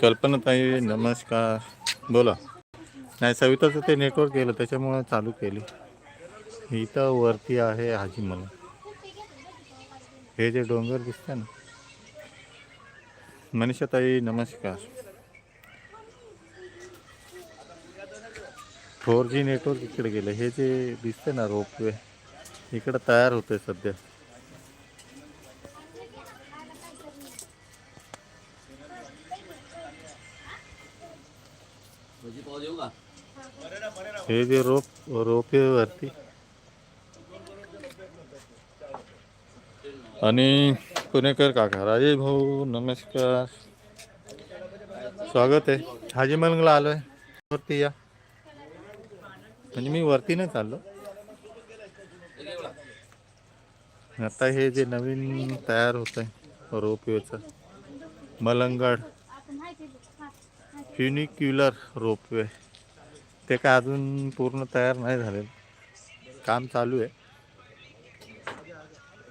कल्पनाताई नमस्कार. बोला. नाही सविताचं ते नेटवर्क केलं त्याच्यामुळे चालू केली. इथं वरती आहे हाजी मला हे जे डोंगर दिसतं ना मनीषाताई नमस्कार. फोर जी नेटवर्क इकडे गेलं. हे जे दिसते ना रोपवे इकडं तयार होते सध्या. हे जे रोप रोपेवरती आणि पुणेकर काका राजेश भाऊ नमस्कार. स्वागत आहे. हाजी मलंगला आलो आहे वरती या. म्हणजे मी वरती नाही चाललो आता हे जे नवीन तयार होत आहे रोपवेचं मलंगड फ्युनिक्युलर रोपवे ते काय अजून पूर्ण तयार नाही झाले काम चालू आहे.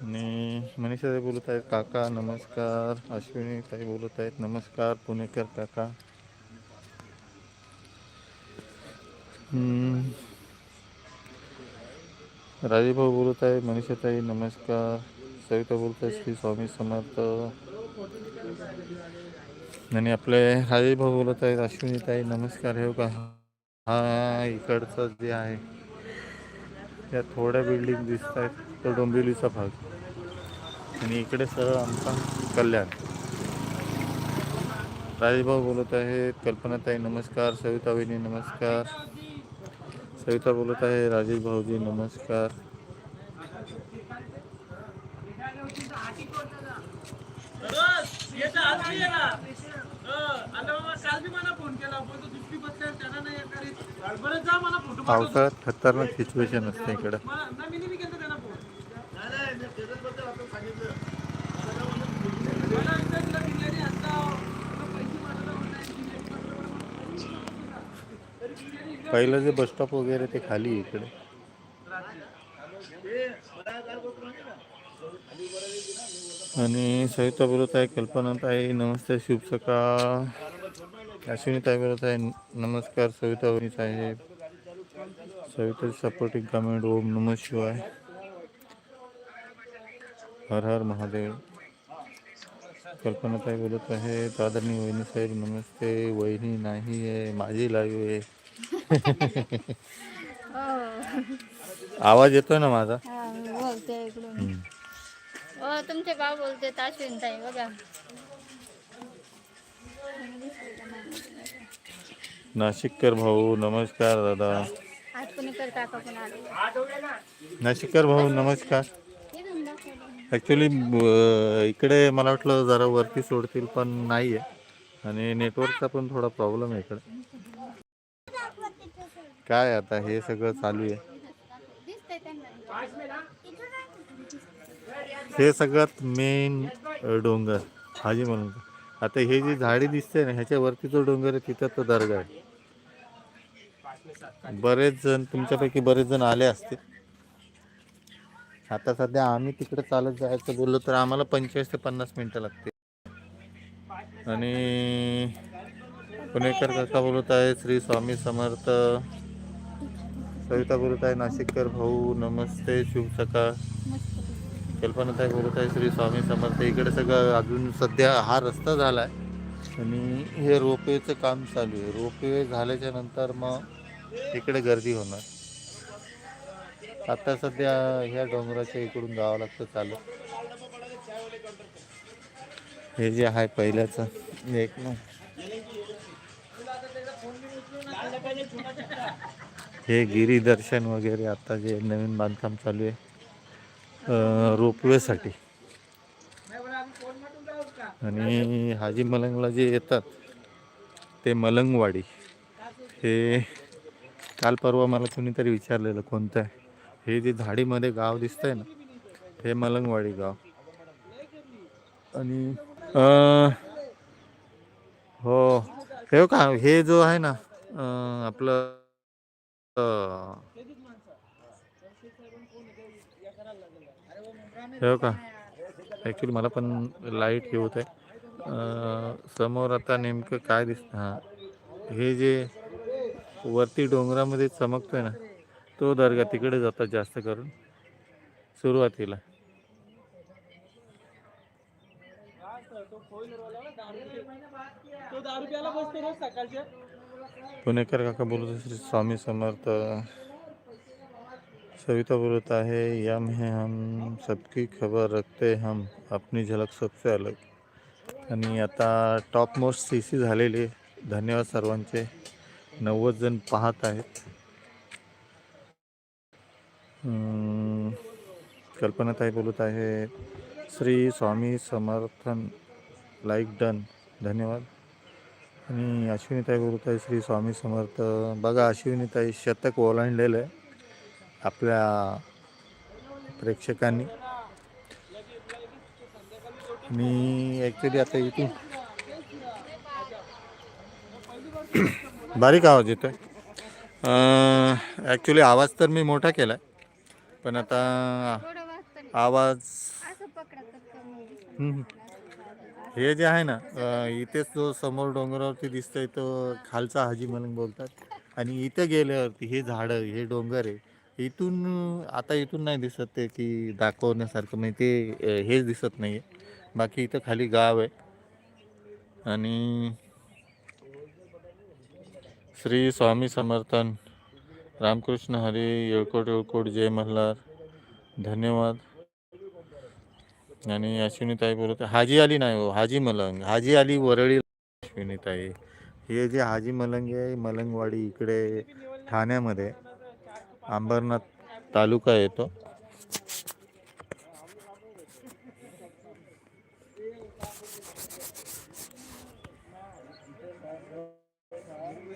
आणि मनीषाताई बोलत आहेत काका नमस्कार. अश्विनी ताई बोलत आहेत नमस्कार. पुणेकर काका. राजेभाऊ बोलत आहे मनीषाताई नमस्कार. सविता बोलत आहे श्री स्वामी समर्थ. आणि आपले राजेभाऊ बोलत आहेत अश्विनी ताई नमस्कार. हे का हा इकडचं जे आहे या थोड्या बिल्डिंग दिसत आहेत तो डोंबिवलीचा भाग. आणि इकडे सरळ आमचा कल्याण. राजेश भाऊ बोलत आहेत कल्पनाताई नमस्कार सविता वहिनी नमस्कार. सविता बोलत आहे राजेश भाऊजी नमस्कार पावसाळ्यात खतरनाक सिच्युएशन असते इकडं. पहिलं जे बस स्टॉप वगैरे ते खाली आहे इकडे. आणि सविता बोलत आहे कल्पना ताई नमस्ते शुभ सकाळ. अश्विनी ताई बोलत आहे नमस्कार सविता वनी साहेब सविता सपोर्टिंग कमेंट ओम नम शिवाय. हर हर महादेव. कल्पना ताई बोलत आहे दादरणी वहिनी साहेब नमस्ते. वहिनी नाही आहे माझी लाईव्ह आहे. आवाज येतोय ना माझा? हा बोलते इकडून. हो तुमचे भाऊ बोलते ताश्विन ताई बघा. नाशिककर भाऊ नमस्कार दादा. आज पुणेकर काका पण आले. नाशिककर भाऊ नमस्कार. ॲक्च्युली इकडे मला वाटलं जरा वरती सोडतील पण नाही आहे आणि नेटवर्कचा पण थोडा प्रॉब्लेम आहे इकडे. काय आता हे सगळं चालू आहे? हे सगळ्यात मेन डोंगर हाजी म्हणून. आता हे जी झाडी दिसते ना ह्याच्या वरती जो डोंगर आहे तिथं तो दर्गा आहे. बरेच जण तुमच्यापैकी बरेच जण आले असतील. आता सध्या आम्ही तिकडे चालत जायचं बोललो तर आम्हाला पंचेचाळीस ते पन्नास मिनटं लागतील. आणि पुणेकर काका बोलत आहे श्री स्वामी समर्थ. सविता बोलत आहे नाशिककर भाऊ नमस्ते शुभ सकाळ. कल्पनाताई बोलत आहे श्री स्वामी समर्थ. इकडे सगळं अजून सध्या हा रस्ता झाला आहे आणि हे रोपवेचं काम चालू आहे. रोपवे झाल्याच्यानंतर मग इकडे गर्दी होणार. आता सध्या ह्या डोंगराच्या इकडून जावं लागतं चालू हे जे आहे पहिल्याचं एक ना. हे गिरीदर्शन वगैरे आता जे नवीन बांधकाम चालू आहे. रोपवेसाठी. आणि हाजी मलंगला जे येतात ते मलंगवाडी. हे काल परवा मला कुणीतरी विचारलेलं कोणतं आहे? हे जे झाडीमध्ये गाव दिसतंय ना हे मलंगवाडी गाव. आणि हो. हे का हे जो आहे ना आपलं हो का ॲक्च्युली मला पण लाइट हे होत आहे समोर आता नेमकं काय दिसतं? हां. हे जे वरती डोंगरामध्ये चमकतोय ना तो दर्गा तिकडे जातात जास्त करून. सुरुवातीला. तो पुणेकर काका बोलत आहे, श्री स्वामी समर्थ. सविता बोलत आहे यम है हम सबकी खबर रखते हम अपनी झलक सबसे अलग. आणि आता टॉप मोस्ट सी सी झालेली आहे. धन्यवाद सर्वांचे. नव्वद जण पाहत आहेत. कल्पनाताई बोलत आहे श्री स्वामी समर्थन लाईक डन धन्यवाद. आणि अश्विनीताई आहे श्री स्वामी समर्थ. बघा अश्विनीताई शतक ओलांडलेलं आहे आपल्या प्रेक्षकांनी. आणि ॲक्च्युली आता इथून बारीक आवाज येतोय. ॲक्च्युली आवाज तर मी मोठा केला पण आता आवाज असं पकडा तर कमी दिसेल. हम्म. हे जे आहे ना इथेच जो समोर डोंगरावरती दिसतंय तो खालचा हाजी म्हणून बोलतात. आणि इथे गेल्यावरती हे झाडं हे डोंगर आहे. इथून आता इथून नाही दिसत ते की दाखवण्यासारखं म्हणजे ते हेच दिसत नाही आहे बाकी इथं खाली गाव आहे. आणि श्री स्वामी समर्थन रामकृष्ण हरी येळकोट येळकोट जय मल्हार धन्यवाद. आणि अश्विनीताई बोलत हाजी आली नाही हो हाजी मलंग हाजी आली वरळी अश्विनीताई. हे जे हाजी मलंग आहे मलंगवाडी इकडे ठाण्यामध्ये अंबरनाथ तालुका येतो.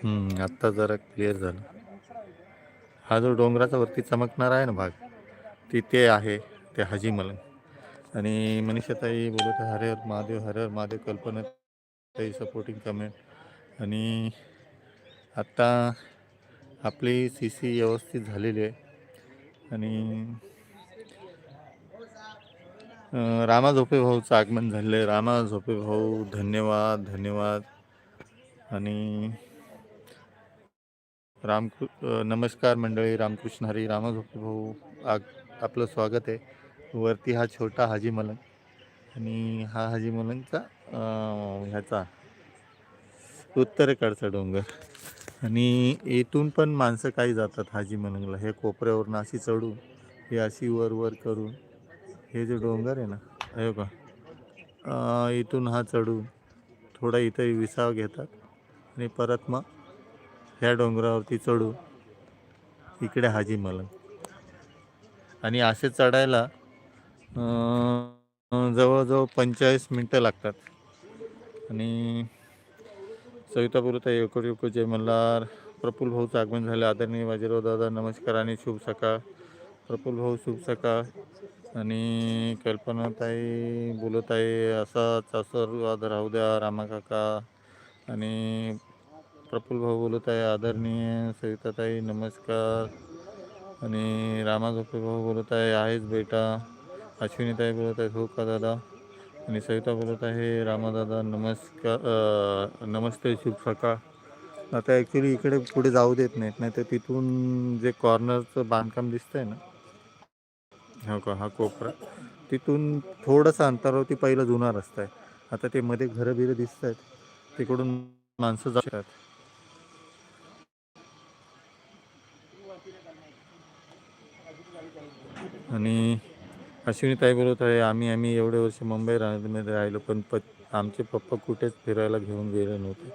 हम्म, आत्ता जरा क्लिअर झालं. हा जो डोंगराचा वरती चमकणारा आहे ना भाग तिथे आहे ते हाजी मलंग. आणि मनीषाताई बोलत आहे हरे हर महादेव हरे हर महादेव कल्पना ताई सपोर्टिंग कमेंट आणि आत्ता आपली सी सी व्यवस्थित झालेली आहे. आणि रामा झोपे भाऊचं आगमन झालेलं आहे. रामा झोपे भाऊ धन्यवाद धन्यवाद. आणि राम नमस्कार मंडळी रामकृष्ण हरी रामा झोपे भाऊ आग आपलं स्वागत आहे. वरती हा छोटा हाजी मलंग आणि हा हाजी मलंगचा ह्याचा उत्तरेकडचा डोंगर. आणि इथून पण माणसं काही जातात हाजी मलंगला. हे कोपऱ्यावरून अशी चढून हे अशी वर वर करून हे जे डोंगर आहे ना हे का इथून हा चढून थोडा इथं विसावा घेतात आणि परत मग ह्या डोंगरावरती चढून इकडे हाजी मलंग. आणि असे चढायला जवळजवळ पंचेचाळीस मिनटं लागतात. आणि सविता बोलत आहे योको जय मल्हार प्रफुल भाऊचं आगमन झालं आदरणीय बाजीराव दादा नमस्कार आणि शुभ सकाळ. प्रफुल भाऊ शुभ सकाळ. आणि कल्पनाताई बोलत आहे असाच आशीर्वाद राहू द्या रामा काका. आणि प्रफुल भाऊ बोलत आहे आदरणीय सविताताई नमस्कार. आणि रामा झोपे भाऊ बोलत आहे आहेच बेटा. अश्विनीताई बोलत आहेत हो का दादा? आणि सविता बोलत आहे रामादादा नमस्कार नमस्ते शुभ सकाळ. आता ॲक्च्युली इकडे पुढे जाऊ देत नाहीत नाही तर तिथून जे कॉर्नरचं बांधकाम दिसतंय ना हो का हा कोपरा तिथून थोडंसं अंतरावरती पहिलं जुना रस्ता आहे. आता ते मध्ये घरं बिरं दिसत आहेत तिकडून माणसं जातात आणि अश्विनीताई बोलत आहे आम्ही आम्ही एवढे वर्ष मुंबई राहण्यामध्ये राहिलो पण प आमचे पप्पा कुठेच फिरायला घेऊन गेले नव्हते.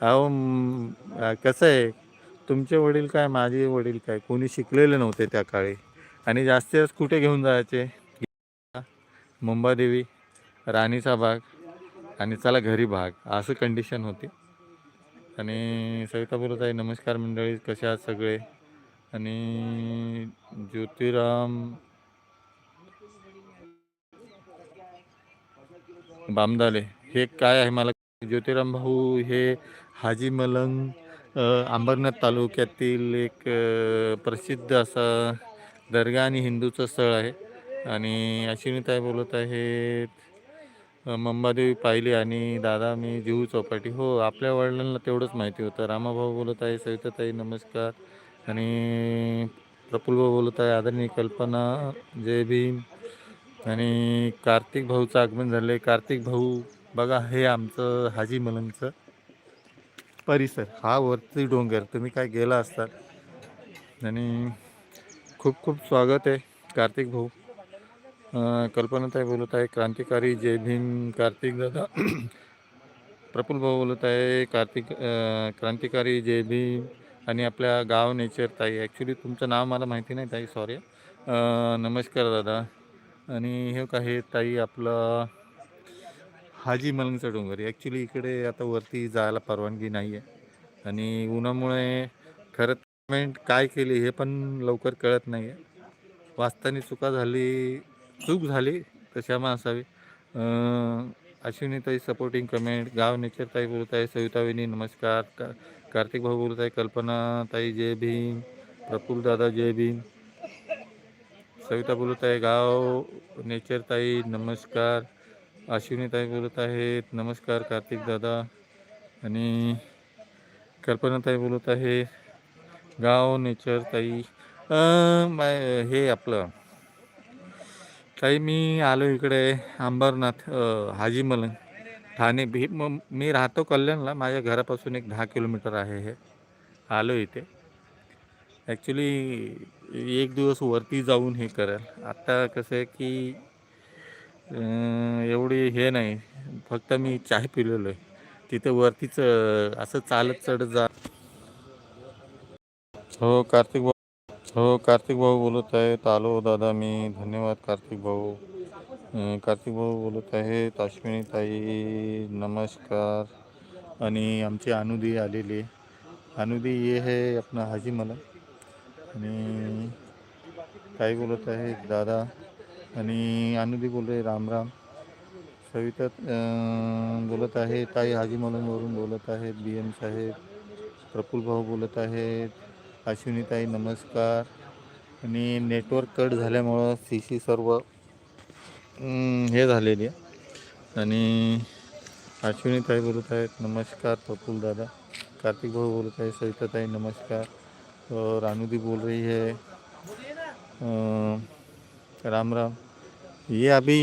अहो कसं आहे तुमचे वडील काय माझे वडील काय? कोणी शिकलेले नव्हते त्या काळी. आणि जास्तीत जास्त कुठे घेऊन जायचे? मुंबादेवी राणीचा भाग आणि चला घरी भाग. असं कंडिशन होती. आणि सविता बोलत आहे नमस्कार मंडळी कसे आहात सगळे? आणि ज्योतिराम बामदाले हे काय आहे मला? ज्योतिराम भाऊ हे हाजी मलंग अंबरनाथ तालुक्यातील एक प्रसिद्ध असा दर्गा आणि हिंदूचं स्थळ आहे. आणि अश्विनीताई बोलत आहेत मंबादेवी पाहिली आणि दादा मी जीव चौपाटी. हो आपल्या वडिलांना तेवढंच माहिती होतं. रामाभाऊ बोलत आहे सविताताई नमस्कार. आणि प्रफुल्लभाऊ बोलत आहे आदरणीय कल्पना जय भीम. आणि कार्तिक भाऊचं आगमन झालं आहे कार्तिक भाऊ बघा हे आमचं हाजी मलंगचं परिसर. हा वरती डोंगर. तुम्ही काय गेला असतात आणि खूप खूप स्वागत आहे कार्तिक भाऊ. कल्पनाताई बोलत आहे क्रांतिकारी जय भीम कार्तिक दादा. प्रफुल भाऊ बोलत आहे कार्तिक क्रांतिकारी जय भीम आणि आपल्या गाव नेचर ताई. ॲक्च्युली तुमचं नाव मला माहिती नाही ताई सॉरी नमस्कार दादा. आणि हे काय ताई आपलं हाजी मलंगचा डोंगर ॲक्च्युली इकडे आता वरती जायला परवानगी नाही आहे आणि उन्हामुळे खरं पेमेंट काय केली हे पण लवकर कळत नाही आहे वाचताना चुका झाली चूक झाली तशा क्षमा असावी अं, अश्विनीताई सपोर्टिंग कमेंट गाव नेचर ताई बोलत आहे सविताविनी नमस्कार का कार्तिक भाऊ बोलत आहे कल्पना ताई जय भीम प्रफुल दादा जय भीम. सविता बोलत आहे गाव नेचर ताई नमस्कार. अश्विनीताई बोलत आहेत नमस्कार कार्तिक दादा. आणि कल्पनाताई बोलत आहे गाव नेचर ताई. हे आपलं. ताई मी आलो इकडे अंबरनाथ हाजी मलंग ठाणे. भी म- मी राहतो कल्याणला. माझ्या घरापासून एक दहा किलोमीटर आहे हे. आलो इथे. ॲक्च्युली एक दिवस वरती जाऊन हे करेल. आत्ता कसं आहे की एवढी हे नाही. फक्त मी चाय पिलेलो आहे तिथे वरतीच असं चालत चढत जा. हो कार्तिक भाऊ. हो कार्तिक भाऊ बोलत आहेत. आलो दादा मी. धन्यवाद कार्तिक भाऊ. कार्तिक भाऊ बोलत आहेत. अश्विनी ताई नमस्कार. आणि आमची अनुदी आलेली. अनुदी ये है अपना हाजी मला आणि ताई बोलत आहेत दादा आणि अनुदी बोलत आहे राम राम. सविता बोलत आहे ताई हाजी मलंगवरून बोलत आहेत बी एम साहेब प्रफुल भाऊ बोलत आहेत अश्विनीताई नमस्कार. आणि नेटवर्क कट झाल्यामुळं सी सी सर्व हे झालेली आहे. आणि अश्विनीताई बोलत आहेत नमस्कार प्रफुल दादा. कार्तिक भाऊ बोलत आहे सविताताई नमस्कार. और रानूदी बोल रही है। आ, राम राम। ये अभी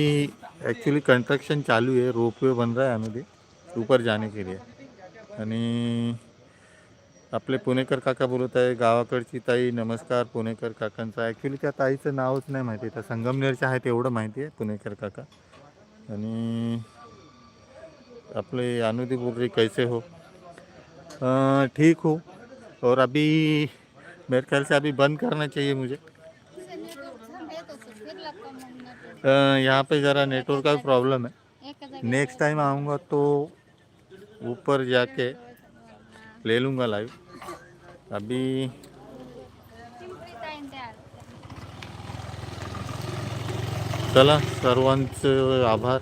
एक्चुअली कंस्ट्रक्शन चालू है रोपवे बन रहा है अनुदी ऊपर जाने के लिए। आणि आपले पुणेकर काका बोलत आहे गावाकडची ताई नमस्कार पुणेकर काकांचा. ॲक्च्युली त्या ताईचं नावच नाही माहिती त्या संगमनेरच्या आहेत एवढं माहिती आहे पुणेकर काका. आणि आपले अनुदी बोल रही कैसे हो? ठीक हो. और अभी मेरे ख्याल से अभी बंद करना चाहिए मुझे। यहाँ पे ज़रा नेटवर्क का प्रॉब्लम है। नेक्स्ट टाइम आऊँगा तो ऊपर जाके ले लूँगा लाइव अभी चला सर्वांचं आभार।